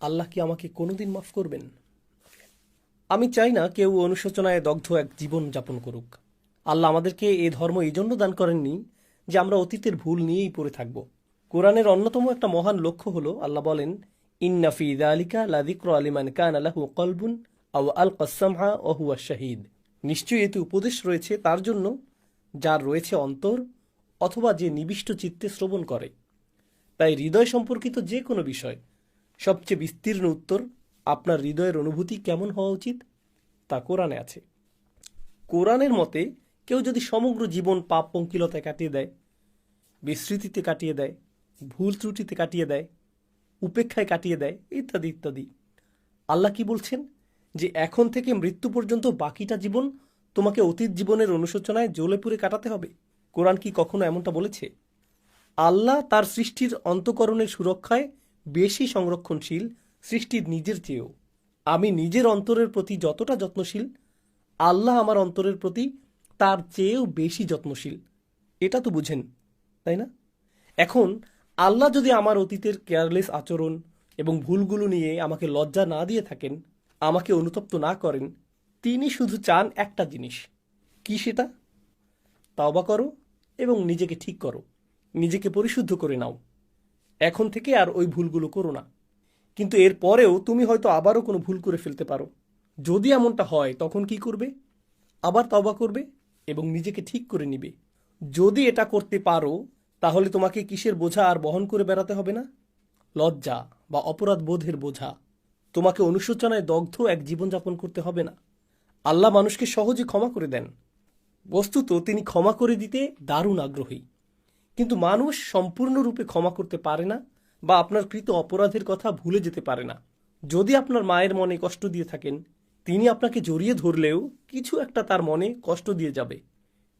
আল্লাহ কি আমাকে কোনোদিন মাফ করবেন? আমি চাই না কেউ অনুশোচনায় দগ্ধ এক জীবন যাপন করুক। আল্লাহ আমাদেরকে এ ধর্ম এই জন্য দান করেননি যে আমরা অতীতের ভুল নিয়েই পড়ে থাকব। কোরআনের অন্যতম একটা মহান লক্ষ্য হলো আল্লাহ বলেন ইন্নাফি দালিকা লাদিক্র আলিমান কান আলাহু কলবুন আও আল কসামহা ওহুয়া শাহিদ। নিশ্চয়ই এতে উপদেশ রয়েছে তার জন্য, যার রয়েছে অন্তর অথবা যে নিবিষ্ট চিত্তে শ্রবণ করে। তাই হৃদয় সম্পর্কিত যে কোনো বিষয় সবচেয়ে বিস্তীর্ণ উত্তর, আপনার হৃদয়ের অনুভূতি কেমন হওয়া উচিত? তা কোরআনে আছে। কোরআনের মতে, কেউ যদি সমগ্র জীবন পাপ পঙ্কিলতায় কাটিয়ে দেয় বিস্মৃতিতে কাটিয়ে দেয়, ভুল ত্রুটিতে কাটিয়ে দেয়, উপেক্ষায় কাটিয়ে দেয়, ইত্যাদি ইত্যাদি। আল্লাহ কি বলছেন? যে এখন থেকে মৃত্যু পর্যন্ত বাকিটা জীবন তোমাকে অতীত জীবনের অনুশোচনায় জ্বলে পুড়ে কাটাতে হবে। কোরআন কি কখনো এমনটা বলেছে? আল্লাহ তার সৃষ্টির অন্তকরণের সুরক্ষায় বেশি সংরক্ষণশীল সৃষ্টির নিজের চেয়েও। আমি নিজের অন্তরের প্রতি যতটা যত্নশীল, আল্লাহ আমার অন্তরের প্রতি তার চেয়েও বেশি যত্নশীল। এটা তো বুঝেন, তাই না? এখন আল্লাহ যদি আমার অতীতের কেয়ারলেস আচরণ এবং ভুলগুলো নিয়ে আমাকে লজ্জা না দিয়ে থাকেন, আমাকে অনুতপ্ত না করেন, তিনি শুধু চান একটা জিনিস। কি সেটা? তাওবা করো এবং নিজেকে ঠিক করো, নিজেকে পরিশুদ্ধ করে নাও। এখন থেকে আর ওই ভুলগুলো করো না। কিন্তু এর পরেও তুমি হয়তো আবারও কোনো ভুল করে ফেলতে পারো। যদি এমনটা হয়, তখন কি করবে? আবার তবা করবে এবং নিজেকে ঠিক করে নিবে। যদি এটা করতে পারো, তাহলে তোমাকে কিসের বোঝা আর বহন করে বেড়াতে হবে না? লজ্জা বা অপরাধ বোধের বোঝা। তোমাকে অনুশোচনায় দগ্ধ এক জীবনযাপন করতে হবে না। আল্লাহ মানুষকে সহজে ক্ষমা করে দেন। বস্তুত তিনি ক্ষমা করে দিতে দারুণ আগ্রহী। কিন্তু মানুষ সম্পূর্ণরূপে ক্ষমা করতে পারে না বা আপনার কৃত অপরাধের কথা ভুলে যেতে পারে না। যদি আপনার মায়ের মনে কষ্ট দিয়ে থাকেন, তিনি আপনাকে জড়িয়ে ধরলেও কিছু একটা তার মনে কষ্ট দিয়ে যাবে।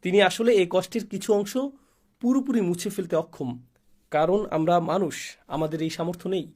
তিনি আসলে এই কষ্টের কিছু অংশ পুরোপুরি মুছে ফেলতে অক্ষম। কারণ আমরা মানুষ, আমাদের এই সামর্থ্য নেই।